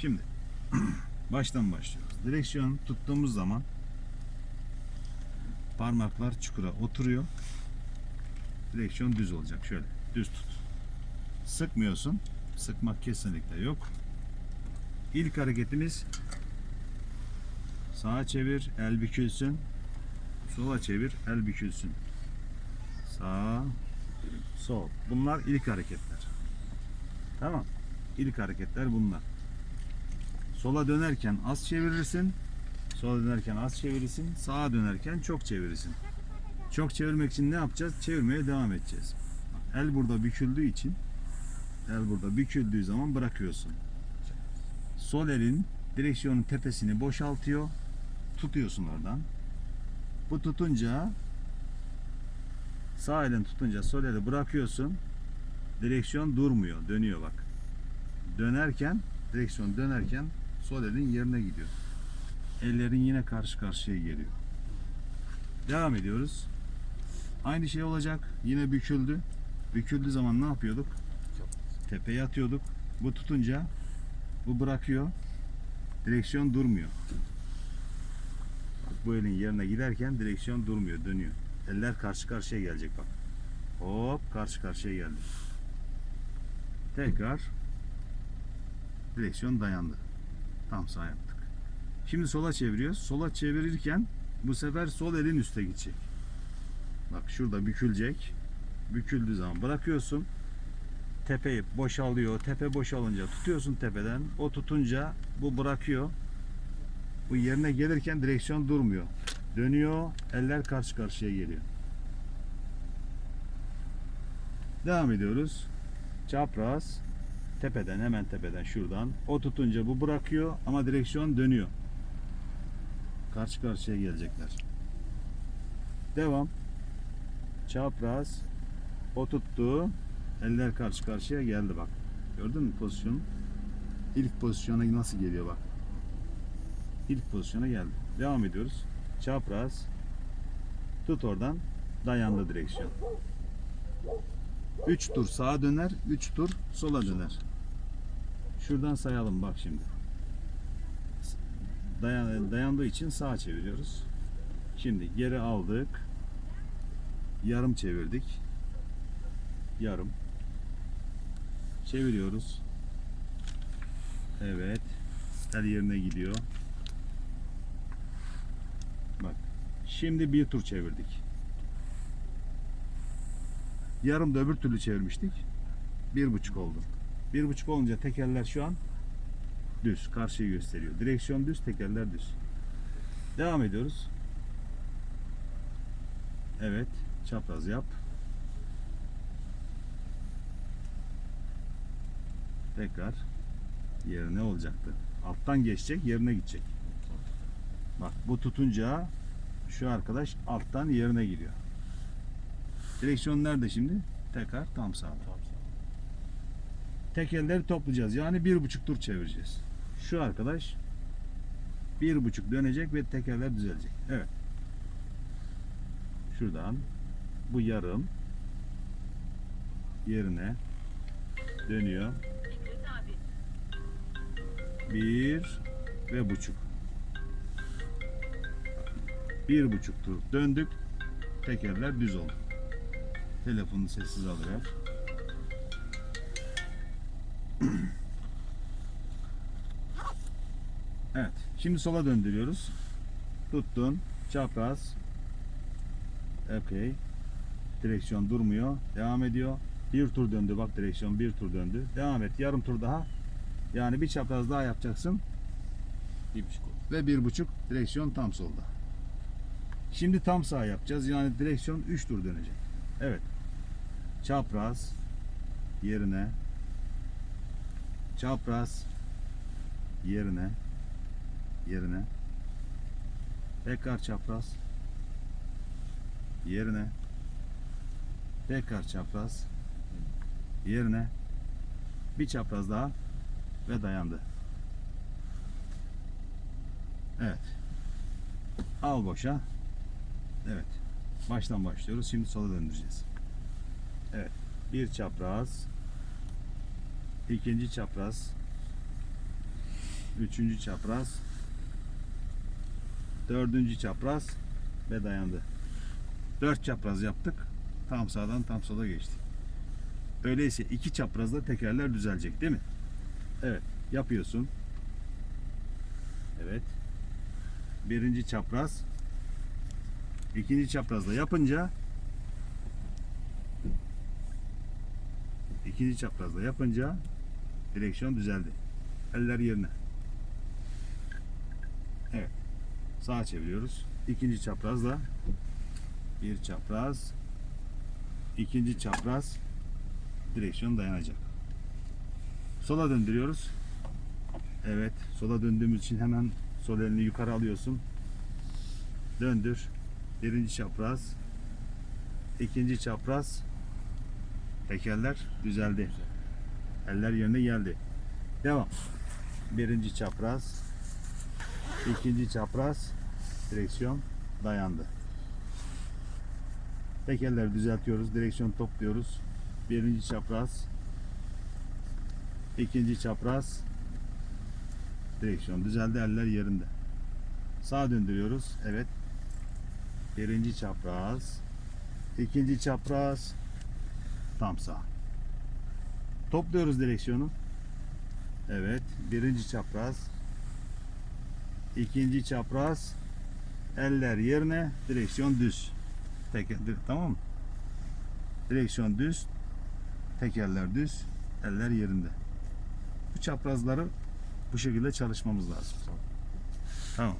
Şimdi baştan başlıyoruz. Direksiyon tuttuğumuz zaman parmaklar çukura oturuyor. Direksiyon düz olacak. Şöyle düz tut. Sıkmıyorsun. Sıkmak kesinlikle yok. İlk hareketimiz sağa çevir, el bükülsün. Sola çevir, el bükülsün. Sağ, sol. Bunlar ilk hareketler. Tamam. İlk hareketler bunlar. Sola dönerken az çevirirsin. Sola dönerken az çevirirsin. Sağa dönerken çok çevirirsin. Çok çevirmek için ne yapacağız? Çevirmeye devam edeceğiz. El burada büküldüğü için el burada büküldüğü zaman bırakıyorsun. Sol elin direksiyonun tepesini boşaltıyor. Tutuyorsun oradan. Bu tutunca sağ elin tutunca sol eli bırakıyorsun. Direksiyon durmuyor. Dönüyor bak. Dönerken direksiyon dönerken sol elin yerine gidiyor. Ellerin yine karşı karşıya geliyor. Devam ediyoruz. Aynı şey olacak. Yine büküldü. Büküldüğü zaman ne yapıyorduk? Tepeye atıyorduk. Bu tutunca bu bırakıyor. Direksiyon durmuyor. Bu elin yerine giderken direksiyon durmuyor, dönüyor. Eller karşı karşıya gelecek bak. Hop karşı karşıya geldi. Tekrar direksiyon dayandı. Tam sağ yaptık. Şimdi sola çeviriyoruz. Sola çevirirken bu sefer sol elin üste gidecek. Bak şurada bükülecek. Büküldüğü zaman bırakıyorsun. Tepeyi boşalıyor. Tepe boşalınca tutuyorsun tepeden. O tutunca bu bırakıyor. Bu yerine gelirken direksiyon durmuyor. Dönüyor. Eller karşı karşıya geliyor. Devam ediyoruz. Çapraz. Tepeden hemen tepeden şuradan. O tutunca bu bırakıyor ama direksiyon dönüyor. Karşı karşıya gelecekler. Devam. Çapraz. O tuttu. Eller karşı karşıya geldi bak. Gördün mü pozisyonu? İlk pozisyona nasıl geliyor bak. İlk pozisyona geldi. Devam ediyoruz. Çapraz. Tut oradan. Dayandı direksiyon. 3 tur sağa döner, 3 tur sola döner. Şuradan sayalım bak şimdi. Dayan, dayandığı için sağa çeviriyoruz. Şimdi geri aldık. Yarım çevirdik. Yarım. Çeviriyoruz. Evet. El yerine gidiyor. Bak. Şimdi bir tur çevirdik. Yarım da öbür türlü çevirmiştik. Bir buçuk oldu. Bir buçuk olunca tekerler şu an düz. Karşıyı gösteriyor. Direksiyon düz, tekerler düz. Devam ediyoruz. Evet. Çapraz yap. Tekrar yerine olacaktı. Alttan geçecek, yerine gidecek. Bak bu tutunca şu arkadaş alttan yerine gidiyor. Direksiyon nerede şimdi? Tekrar tam sağda. Tekerleri toplayacağız. Yani bir buçuk tur çevireceğiz. Şu arkadaş bir buçuk dönecek ve tekerler düzelecek. Evet. Şuradan bu yarım yerine dönüyor. Bir ve buçuk. Bir buçuk tur döndük. Tekerler düz oldu. Telefonu sessiz alıyor. Evet. Şimdi sola döndürüyoruz. Tuttun. Çapraz. Okey. Direksiyon durmuyor. Devam ediyor. Bir tur döndü. Bak direksiyon bir tur döndü. Devam et. Yarım tur daha. Yani bir çapraz daha yapacaksın. Bir buçuk oldu. Ve bir buçuk direksiyon tam solda. Şimdi tam sağ yapacağız. Yani direksiyon 3 tur dönecek. Evet. Çapraz yerine çapraz yerine yerine tekrar çapraz yerine tekrar çapraz yerine bir çapraz daha ve dayandı. Evet. Al boşa. Evet. Baştan başlıyoruz. Şimdi sola döndüreceğiz. Evet. Bir çapraz. İkinci çapraz. Üçüncü çapraz. Dördüncü çapraz ve dayandı. Dört çapraz yaptık. Tam sağdan tam sola geçti. Öyleyse iki çaprazda tekerler düzelecek değil mi? Evet. Yapıyorsun. Evet. Birinci çapraz. İkinci çaprazda yapınca ikinci çaprazda yapınca direksiyon düzeldi. Eller yerine. Evet. Sağa çeviriyoruz. İkinci çaprazla bir çapraz ikinci çapraz direksiyon dayanacak. Sola döndürüyoruz. Evet. Sola döndüğümüz için hemen sol elini yukarı alıyorsun. Döndür. Birinci çapraz. ikinci çapraz. Tekerler düzeldi. Eller yerine geldi. Devam. Birinci çapraz. ikinci çapraz. Direksiyon dayandı. Tekerleri düzeltiyoruz. Direksiyon topluyoruz. Birinci çapraz. ikinci çapraz. Direksiyon düzeldi. Eller yerinde. Sağa döndürüyoruz. Evet. Birinci çapraz. ikinci çapraz. Tam sağ. Topluyoruz direksiyonu. Evet. Birinci çapraz. ikinci çapraz. Eller yerine. Direksiyon düz. Teker, tamam mı? Direksiyon düz. Tekerler düz. Eller yerinde. Bu çaprazları bu şekilde çalışmamız lazım. Tamam.